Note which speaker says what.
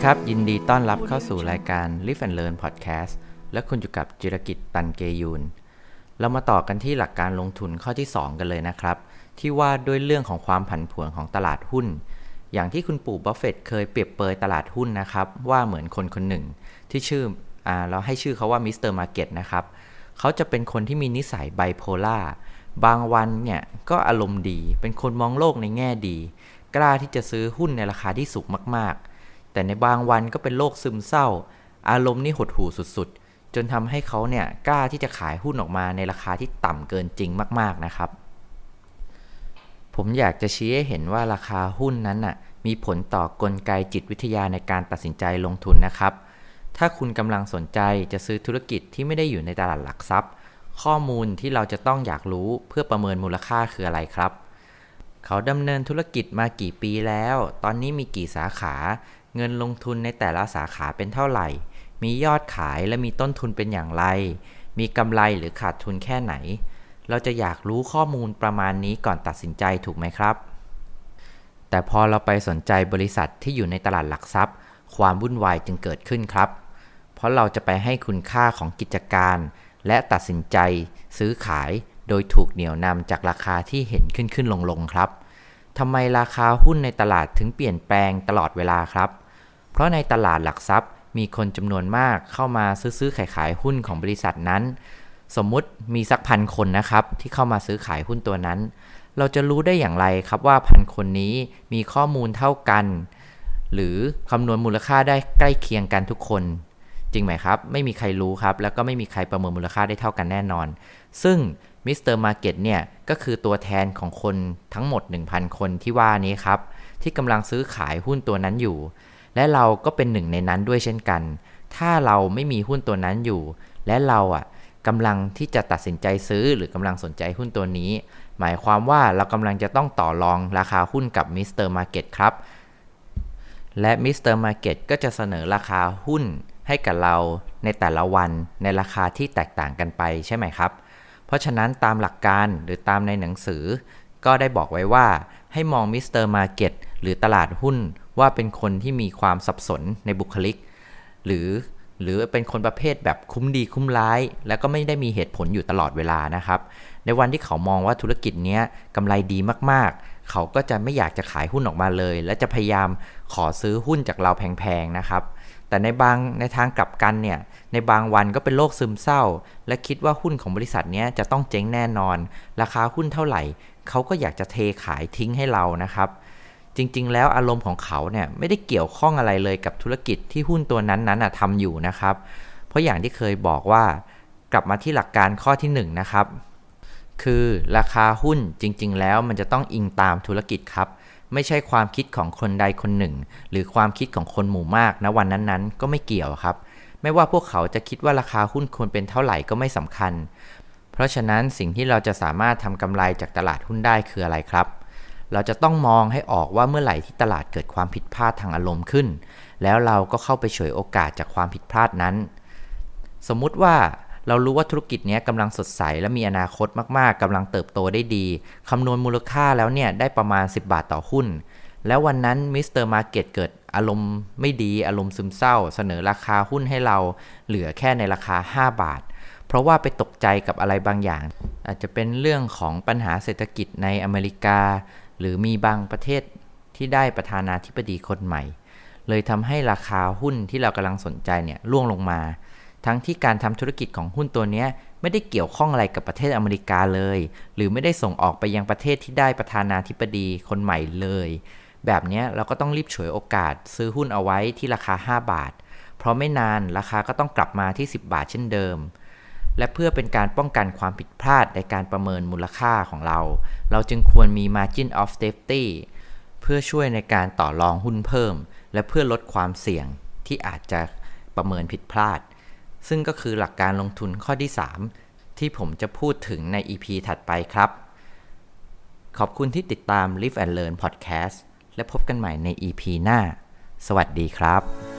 Speaker 1: ดีครับ ยินดีต้อนรับเข้าสู่รายการ Live and Learn Podcast และคุณอยู่กับจิรกิจตันเกยูนเรามาต่อกันที่หลักการลงทุนข้อที่ 2 กันเลยนะครับ ที่ว่าด้วยเรื่องของความผันผวนของตลาดหุ้น อย่างที่คุณปู่บัฟเฟตเคยเปรียบเปยตลาดหุ้นนะครับ ว่าเหมือนคนคนหนึ่ง ที่ชื่ออเราให้ชื่อเขาว่ามิสเตอร์มาร์เก็ตนะครับเขาจะเป็นคนที่มีนิสัยไบโพล่าบางวันเนี่ยก็อารมณ์ดี เป็นคนมองโลกในแง่ดี กล้าที่จะซื้อหุ้นในราคาที่สูงมากๆ แต่ในบางวันก็เป็นโรคซึมเศร้า อารมณ์นี่หดหู่สุดๆ จนทำให้เขาเนี่ยกล้าที่จะขายหุ้นออกมาในราคาที่ต่ำเกินจริงมากๆนะครับ ผมอยากจะชี้ให้เห็นว่าราคาหุ้นนั้นน่ะมีผลต่อกลไกจิตวิทยาในการตัดสินใจลงทุนนะครับ ถ้าคุณกำลังสนใจจะซื้อธุรกิจที่ไม่ได้อยู่ในตลาดหลักทรัพย์ ข้อมูลที่เราจะต้องอยากรู้เพื่อประเมินมูลค่าคืออะไรครับเขาดำเนินธุรกิจมากี่ปีแล้ว ตอนนี้มีกี่สาขา เงินลงทุนในแต่ละสาขาเป็นเท่าไหร่ มียอดขายและมีต้นทุนเป็นอย่างไร มีกำไรหรือขาดทุนแค่ไหน เราจะอยากรู้ข้อมูลประมาณนี้ก่อนตัดสินใจถูกไหมครับ แต่พอเราไปสนใจบริษัทที่อยู่ในตลาดหลักทรัพย์ ความวุ่นวายจึงเกิดขึ้นครับ เพราะเราจะไปให้คุณค่าของกิจการ และตัดสินใจ ซื้อขายโดยถูกเหนี่ยวนำจากราคาที่เห็นขึ้นขึ้นลงลงครับ ทำไมราคาหุ้นในตลาดถึงเปลี่ยนแปลงตลอดเวลาครับ เพราะในตลาดหลักทรัพย์มีคนจำนวนมากเข้ามาซื้อๆขายขายหุ้นของบริษัทนั้น สมมุติมีสักพันคนนะครับ ที่เข้ามาซื้อขายหุ้นตัวนั้น เราจะรู้ได้อย่างไรครับว่าพันคนนี้มีข้อมูลเท่ากัน หรือคำนวณมูลค่าได้ใกล้เคียงกันทุกคน จริงไหมครับ ไม่มีใครรู้ครับ แล้วก็ไม่มีใครประเมินมูลค่าได้เท่ากันแน่นอน ซึ่ง มิสเตอร์มาร์เก็ตเนี่ยก็คือตัวแทนของคนทั้งหมด 1,000 คนที่ว่านี้ครับ ที่กำลังซื้อขายหุ้นตัวนั้นอยู่ และเราก็เป็นหนึ่งในนั้นด้วยเช่นกัน ถ้าเราไม่มีหุ้นตัวนั้นอยู่ และเราอะกำลังที่จะตัดสินใจซื้อหรือกำลังสนใจหุ้นตัวนี้ หมายความว่าเรากำลังจะต้องต่อรองราคาหุ้นกับมิสเตอร์มาร์เก็ตครับและมิสเตอร์มาร์เก็ตก็จะเสนอราคาหุ้นให้กับเราในแต่ละวันในราคาที่แตกต่างกันไปใช่ไหมครับ เพราะฉะนั้นตามหลักการหรือตามในหนังสือ ก็ได้บอกไว้ว่าให้มองมิสเตอร์มาร์เก็ตหรือตลาดหุ้นว่าเป็นคนที่มีความสับสนในบุคลิก หรือหรือเป็นคนประเภทแบบคุ้มดีคุ้มร้าย แล้วก็ไม่ได้มีเหตุผลอยู่ตลอดเวลานะครับ ในวันที่เขามองว่าธุรกิจนี้กำไรดีมากๆ เขาก็จะไม่อยากจะขายหุ้นออกมาเลย และจะพยายามขอซื้อหุ้นจากเราแพงๆนะครับ แต่ในบางในทางกลับกันเนี่ยในบางวันก็เป็นโรคซึมเศร้า และคิดว่าหุ้นของบริษัทนี้จะต้องเจ๊งแน่นอน ราคาหุ้นเท่าไหร่เขาก็อยากจะเทขายทิ้งให้เรานะครับ จริงๆ แล้วอารมณ์ของเขาเนี่ยไม่ได้เกี่ยวข้องอะไรเลยกับธุรกิจที่หุ้นตัวนั้นนั้นทำอยู่นะครับ เพราะอย่างที่เคยบอกว่ากลับมาที่หลักการข้อที่1นงนะครับคือราคาหุ้นจริงๆ แล้วมันจะต้องอิงตามธุรกิจครับ ไม่ใช่ความคิดของคนใดคนหนึ่ง หรือความคิดของคนหมู่มากณวันนั้นๆ ก็ไม่เกี่ยวครับ ไม่ว่าพวกเขาจะคิดว่าราคาหุ้นควรเป็นเท่าไหร่ก็ไม่สำคัญ เพราะฉะนั้นสิ่งที่เราจะสามารถทำกำไรจากตลาดหุ้นได้คืออะไรครับ เราจะต้องมองให้ออกว่าเมื่อไหร่ที่ตลาดเกิดความผิดพลาดทางอารมณ์ขึ้น แล้วเราก็เข้าไปฉวยโอกาสจากความผิดพลาดนั้น สมมุติว่า เรารู้ว่าธุรกิจเนี้ยกำลังสดใส และมีอนาคตมากๆกำลังเติบโตได้ดีคำนวณมูลค่าแล้วเนี่ยได้ประมาณ 10 บาทต่อหุ้น แล้ววันนั้นมิสเตอร์มาร์เก็ตเกิดอารมณ์ไม่ดีอารมณ์ซึมเศร้า เสนอราคาหุ้นให้เราเหลือแค่ในราคา 5 บาท เพราะว่าไปตกใจกับอะไรบางอย่าง อาจจะเป็นเรื่องของปัญหาเศรษฐกิจในอเมริกา หรือมีบางประเทศที่ได้ประธานาธิบดีคนใหม่ เลยทำให้ราคาหุ้นที่เรากำลังสนใจเนี่ยร่วงลงมา ทั้งที่การทำธุรกิจของหุ้นตัวนี้ไม่ได้เกี่ยวข้องอะไรกับประเทศอเมริกาเลย หรือไม่ได้ส่งออกไปยังประเทศที่ได้ประธานาธิบดีคนใหม่เลย แบบนี้เราก็ต้องรีบฉวยโอกาส ซื้อหุ้นเอาไว้ที่ราคา 5 บาท เพราะไม่นานราคาก็ต้องกลับมาที่ 10 บาทเช่นเดิม และเพื่อเป็นการป้องกันความผิดพลาดในการประเมินมูลค่าของเรา เราจึงควรมี margin of safety เพื่อช่วยในการต่อรองหุ้นเพิ่ม และเพื่อลดความเสี่ยงที่อาจจะประเมินผิดพลาด ซึ่งก็คือหลักการลงทุนข้อที่ 3 ที่ผมจะพูดถึงใน EP ถัดไปครับ ขอบคุณที่ติดตาม Live and Learn Podcast และพบกันใหม่ใน EP หน้า สวัสดีครับ